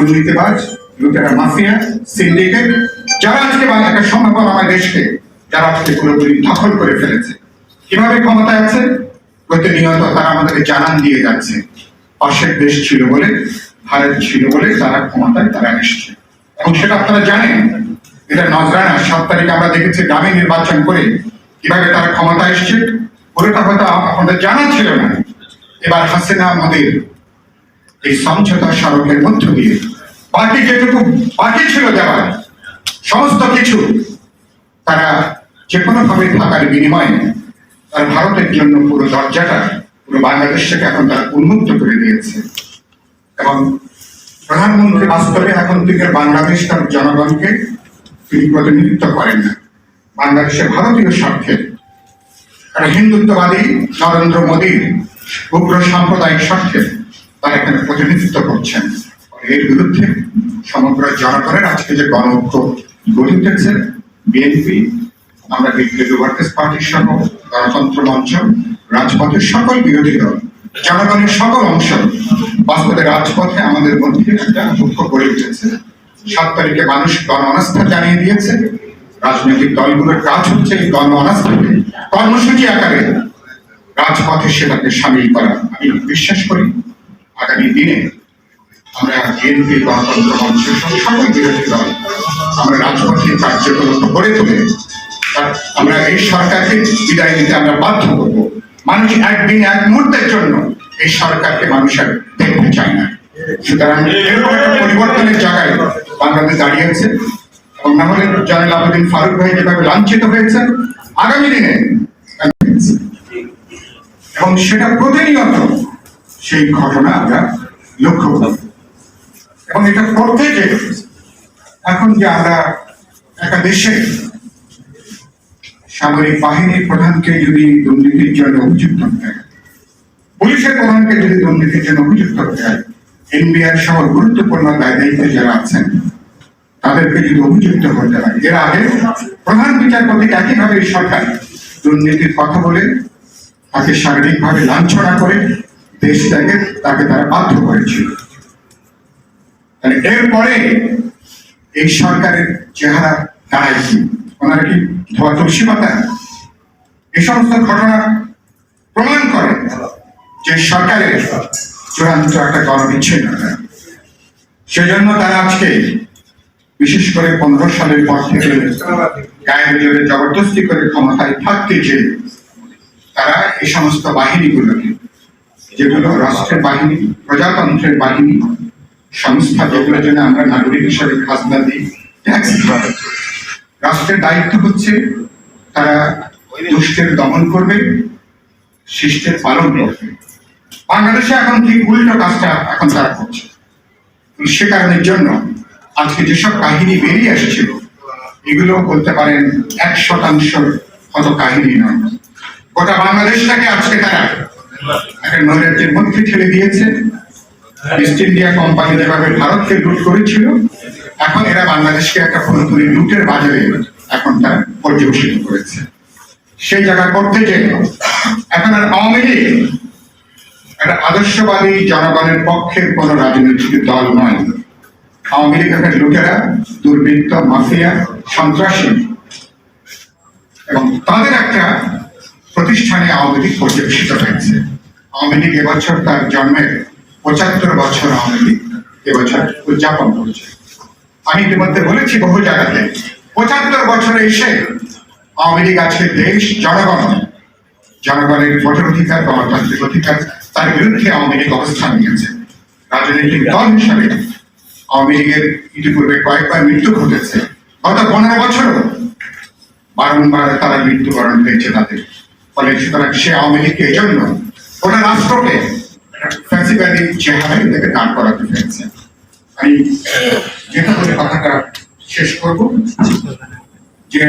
দুর্নীতিবাজ লুটেরা mafia syndicate যারা আজকে একটা সম্ভাবনা আমার দেশকে, যারা আজকে পুরোপুরি দখল করে ফেলেছে। কীভাবে ক্ষমতায় আছে? প্রতিনিয়ত তারা আমাদেরকে জানান দিয়ে যাচ্ছে। পাশের দেশ ছিল বলে, ভারত ছিল বলে তারা ক্ষমতায়, তারা এসছে। এবং সেটা আপনারা জানেন। এটা নজরানা, সাত তারিখে আমরা দেখেছি গ্রামে নির্বাচন করে কীভাবে তারা ক্ষমতা এসছে। পুরোটা হয়তো আমাদের জানা ছিল না। এবার হাসিনা মোদীর এই সমঝোতা সড়কের মধ্য দিয়ে। বাকি যেটুকু বাকি ছিল দেওয়ার সমস্ত কিছু, তারা যে কোনো ভাবে থাকার বিনিময়ে তার ভারতের জন্য পুরো দরজাটা, পুরো বাংলাদেশটাকে এখন তারা উন্মুক্ত করে দিয়েছে। এবং প্রধানমন্ত্রী বাস্তবে এখন থেকে বাংলাদেশ তার জনগণকে তিনি প্রতিনিধিত্ব করেন না। বাংলাদেশের ভারতীয় স্বার্থে হিন্দুত্ববাদী নরেন্দ্র মোদীর উগ্র সাম্প্রদায়িক স্বার্থে তারা এখানে প্রতিনিধিত্ব করছেন। এর বিরুদ্ধে সমগ্র জনগণের আজকে যে গণ ঐক্য গড়ে উঠেছে, বিএনপি, আমরা বিপ্লবী ওয়ার্কার্স পার্টির সহ, গণতন্ত্র মঞ্চ রাজপথের সকল বিরোধী দল, জনগণের সকল অংশ বাস্তবে রাজপথে আমাদের মধ্যে একটা ঐক্য গড়ে উঠেছে। সাত তারিখে মানুষ গণ অনাস্থা জানিয়ে দিয়েছে। রাজনৈতিক দলগুলোর কাজ হচ্ছে এই গণ অনাস্থাকে কর্মসূচি আকারে রাজপথে সেটাকে সামিল করা। আমি বিশ্বাস করি আগামী দিনে আমরা বিএনপি গণতন্ত্র মঞ্চের সহ সকল বিরোধী দল, আমরা রাজপথে কার্যকলাপ গড়ে তুলে আমরা এই সরকারকে বিদায় নিতে আমরা বাধ্য করব। মানুষ একদিন এক মুহূর্তের জন্য এই সরকারকে মানুষ আর দেখতে চায় না। সুতরাং এরকম একটা পরিবর্তনের জায়গায় বাংলাদেশ দাঁড়িয়েছে। এবং না হলে জয়নাল আবেদিন ফারুক ভাই যেভাবে লাঞ্ছিত হয়েছে আগামী দিনে এবং সেটা প্রতিনিয়ত সেই ঘটনা আমরা লক্ষ্য করি। এবং এটা করতে যে এখন যে আমরা একটা দেশে সামরিক বাহিনীর প্রধানকে যদি দুর্নীতির জন্য অভিযুক্ত হয়, পুলিশের প্রধানকে যদি দুর্নীতির জন্য অভিযুক্ত হয়, এনবিআর সহ গুরুত্বপূর্ণ দায় দায়িত্বে যারা আছেন, তাদেরকে যদি অভিযুক্ত হতে হয়, এর আগে প্রধান বিচারপতি একইভাবে সরকার দুর্নীতির কথা বলে, তাকে শারীরিকভাবে লাঞ্ছনা করে দেশ থেকে তাকে তারা বাধ্য করেছিল। এরপরে এই সরকারের চেহারা দাঁড়ায় কি? ওনারা কি ধোয়া এই সমস্ত ঘটনা প্রমাণ করে যে সরকারের চূড়ান্ত একটা গণবিচ্ছিন্নতা। সেজন্য তারা আজকে বিশেষ করে পনেরো সালের পর থেকে গায়ের জোরে জবরদস্তি করে ক্ষমতায় থাকতে যে তারা এই সমস্ত বাহিনীগুলোকে যেগুলো রাষ্ট্রের বাহিনী, প্রজাতন্ত্রের বাহিনী, সংস্থা যেগুলোর জন্য আমরা নাগরিক হিসাবে খাজনা দিই ট্যাক্স রাষ্ট্রের দায়িত্ব হচ্ছে তারা দুষ্টের দমন করবে, শিষ্টের পালন করবে। বাংলাদেশে এখন ঠিক উল্টো কাজটা এখন তারা করছে। সে কারণের জন্য আজকে যেসব কাহিনী বেরিয়ে এসেছিল, এগুলো বলতে পারেন এক শতাংশ কত কাহিনী নয়। গোটা বাংলাদেশটাকে আজকে তারা নৈরাজ্যের মধ্যে ঠেলে দিয়েছে ইস্ট ইন্ডিয়া কোম্পানি যেভাবে ভারতকে লুট করেছিল, এখন এরা বাংলাদেশকে একটা পুরোপুরি লুটের বাজারে এখন তারা পর্যবেসিত করেছে। সেই জায়গা করতে যে এখন আর আওয়ামী লীগ একটা আদর্শবাদী জনগণের পক্ষের কোন রাজনৈতিক দল নয়। আওয়ামী লীগ একটা লুটেরা, দুর্বৃত্ত, মাফিয়া, সন্ত্রাসী। এবং তাদের একটা প্রতিষ্ঠানে আওয়ামী লীগ পর্যবেসিত হয়েছে। আওয়ামী লীগ এবছর তার জন্মের পঁচাত্তর বছর আওয়ামী লীগ এবছর উদযাপন করছে। আমি ইতিমধ্যে বলেছি বহু জায়গাতে, পঁচাত্তর বছরে এসে আওয়ামী লীগ আজকে দেশ জনগণ জনগণের ভোটের অধিকার, গণতান্ত্রিক অধিকার, তার বিরুদ্ধে আওয়ামী লীগ অবস্থান নিয়েছে। রাজনৈতিক দল হিসাবে আওয়ামী লীগের ইতিপূর্বে কয়েকবার মৃত্যু ঘটেছে। গত পনেরো বছর বারংবার তারা মৃত্যুবরণ হয়েছে তাদের। ফলে সুতরাং সে আওয়ামী লীগকে এই ওটা রাষ্ট্রকে ফ্যাসিবাদী চেহারায় থেকে দাঁড় করাতে পেরেছে। আমি যেটা বলে কথাটা শেষ করব। যে